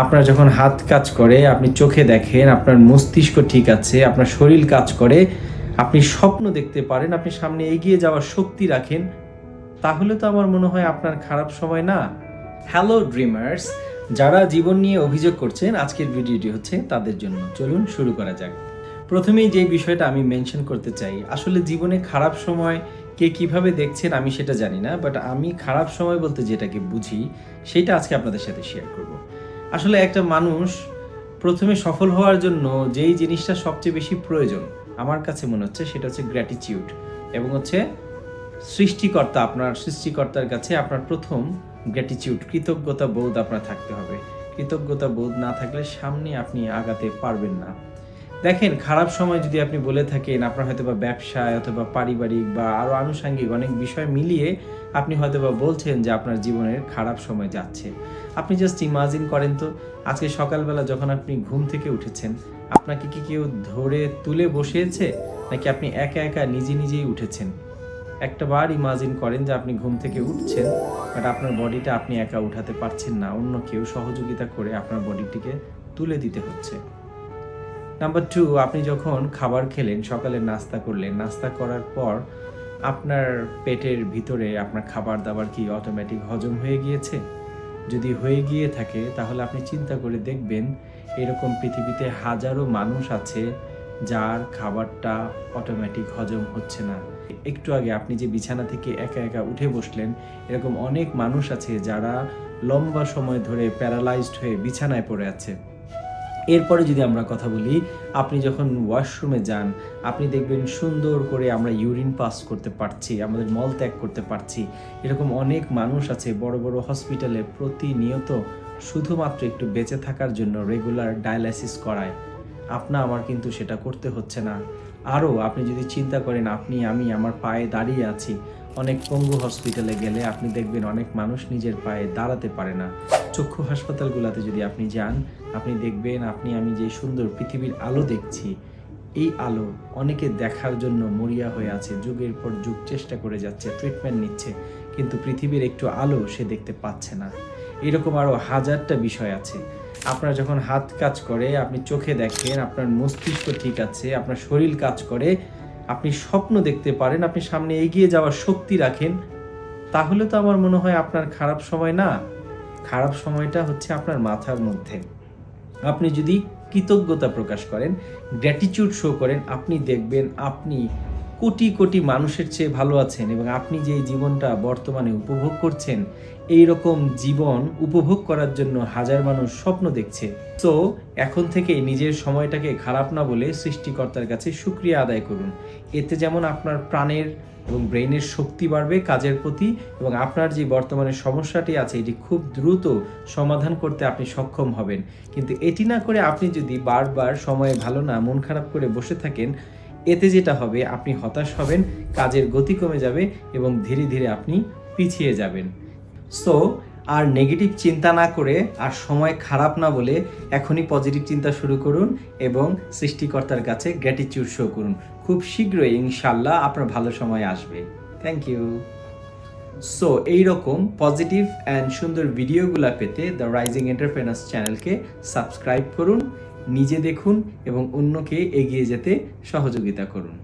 আপনার যখন হাত কাজ করে, আপনি চোখে দেখেন, আপনার মস্তিষ্ক ঠিক আছে, আপনার শরীর কাজ করে, আপনি স্বপ্ন দেখতে পারেন, আপনি সামনে এগিয়ে যাওয়ার শক্তি রাখেন, তাহলে তো আমার মনে হয় আপনার খারাপ সময় না। হ্যালো ড্রিমার্স যারা জীবন নিয়ে অভিযোগ করছেন, আজকের ভিডিওটি হচ্ছে তাদের জন্য। চলুন শুরু করা যাক। প্রথমেই যে বিষয়টা আমি মেনশন করতে চাই, আসলে জীবনে খারাপ সময় কে কীভাবে দেখছেন আমি সেটা জানি না বাট আমি খারাপ সময় বলতে যেটাকে বুঝি, সেটা আজকে আপনাদের সাথে শেয়ার করব। আসলে একটা মানুষ প্রথমে সফল হওয়ার জন্য যেই জিনিসটা সবচেয়ে বেশি প্রয়োজন, আমার কাছে মনে হচ্ছে সেটা হচ্ছে গ্র্যাটিটিউড এবং হচ্ছে সৃষ্টিকর্তা আপনার, সৃষ্টিকর্তার কাছে আপনার প্রথম গ্র্যাটিটিউড কৃতজ্ঞতা বোধ আপনার থাকতে হবে। কৃতজ্ঞতা বোধ না থাকলে সামনে আপনি আগাতে পারবেন না। দেখেন, খারাপ সময় যদি আপনি বলে থাকেন, আপনার হয়তো বা ব্যবসায় অথবা পারিবারিক বা আরও আনুষাঙ্গিক অনেক বিষয় মিলিয়ে আপনি হয়তো বা বলছেন যে আপনার জীবনের খারাপ সময় যাচ্ছে। আপনি জাস্ট ইমাজিন করেন তো, আজকে সকালবেলা যখন আপনি ঘুম থেকে উঠেছেন, আপনাকে কি কেউ ধরে তুলে বসিয়েছে? নাকি আপনি একা একা নিজে নিজেই উঠেছেন? একটা বার ইমাজিন করেন যে আপনি ঘুম থেকে উঠছেন বাট আপনার বডিটা আপনি একা উঠাতে পারছেন না, অন্য কেউ সহযোগিতা করে আপনার বডিটিকে তুলে দিতে হচ্ছে। নাম্বার টু আপনি যখন খাবার খেলেন, সকালে নাস্তা করলেন, নাস্তা করার পর আপনার পেটের ভিতরে আপনার খাবার দাবার কি অটোমেটিক হজম হয়ে গিয়েছে? যদি হয়ে গিয়ে থাকে, তাহলে আপনি চিন্তা করে দেখবেন এরকম পৃথিবীতে হাজারো মানুষ আছে যার খাবারটা অটোমেটিক হজম হচ্ছে না। একটু আগে আপনি যে বিছানা থেকে একা একা উঠে বসলেন, এরকম অনেক মানুষ আছে যারা লম্বা সময় ধরে প্যারালাইজড হয়ে বিছানায় পড়ে আছে। এরপরে যদি আমরা কথা বলি, আপনি যখন ওয়াশরুমে যান, আপনি দেখবেন সুন্দর করে আমরা ইউরিন পাস করতে পারছি, আমাদের মল ত্যাগ করতে পারছি। এরকম অনেক মানুষ আছে, বড় বড় হসপিটালে প্রতিনিয়ত শুধুমাত্র একটু বেঁচে থাকার জন্য রেগুলার ডায়ালাইসিস করায়। আপনা আমার কিন্তু সেটা করতে হচ্ছে না। আরও আপনি যদি চিন্তা করেন, আপনি, আমি, আমার পায়ে দাঁড়িয়ে আছি অনেক পঙ্গু হসপিটালে গেলে আপনি দেখবেন অনেক মানুষ নিজের পায়ে দাঁড়াতে পারে না। চক্ষু হাসপাতালগুলোতে যদি আপনি যান, আপনি দেখবেন আপনি, আমি যে সুন্দর পৃথিবীর আলো দেখছি, এই আলো অনেকে দেখার জন্য মরিয়া হয়ে আছে, যুগের পর যুগ চেষ্টা করে যাচ্ছে ট্রিটমেন্ট নিচ্ছে, কিন্তু পৃথিবীর একটু আলো সে দেখতে পাচ্ছে না। এরকম আরও হাজারটা বিষয় আছে। আপনার যখন হাত কাজ করে, আপনি চোখে দেখেন, আপনার মস্তিষ্ক ঠিক আছে, আপনার শরীর কাজ করে আপনি স্বপ্ন দেখতে পারেন, আপনি সামনে এগিয়ে যাওয়ার শক্তি রাখেন, তাহলে তো আমার মনে হয় আপনার খারাপ সময় না। খারাপ সময়টা হচ্ছে আপনার মাথার মধ্যে। আপনি যদি কৃতজ্ঞতা প্রকাশ করেন গ্র্যাটিচিউড শো করেন, আপনি দেখবেন আপনি কোটি কোটি মানুষের চেয়ে ভালো আছেন এবং আপনি যে জীবনটা বর্তমানে উপভোগ করছেন, এই রকম জীবন উপভোগ করার জন্য হাজার মানুষ স্বপ্ন দেখছে। তো এখন থেকে নিজের সময়টাকে খারাপ না বলে সৃষ্টিকর্তার কাছে সুক্রিয়া আদায় করুন। এতে যেমন আপনার প্রাণের এবং ব্রেনের শক্তি বাড়বে কাজের প্রতি এবং আপনার যে বর্তমানে সমস্যাটি আছে, এটি খুব দ্রুত সমাধান করতে আপনি সক্ষম হবেন। কিন্তু এটি না করে আপনি যদি বারবার সময়ে ভালো না, মন খারাপ করে বসে থাকেন এতে যেটা হবে, আপনি হতাশ হবেন, কাজের গতি কমে যাবে এবং ধীরে ধীরে আপনি পিছিয়ে যাবেন। সো আর নেগেটিভ চিন্তা না করে, আর সময় খারাপ না বলে এখনই পজিটিভ চিন্তা শুরু করুন এবং সৃষ্টিকর্তার কাছে গ্র্যাটিটিউড শো করুন। খুব শীঘ্রই ইনশাল্লাহ আপনার ভালো সময় আসবে। থ্যাংক ইউ সো এইরকম পজিটিভ অ্যান্ড সুন্দর ভিডিওগুলো পেতে দ্য রাইজিং এন্টারপ্রেনার্স চ্যানেলকে সাবস্ক্রাইব করুন নিজে দেখুন এবং অন্যকে এগিয়ে যেতে সহযোগিতা করুন।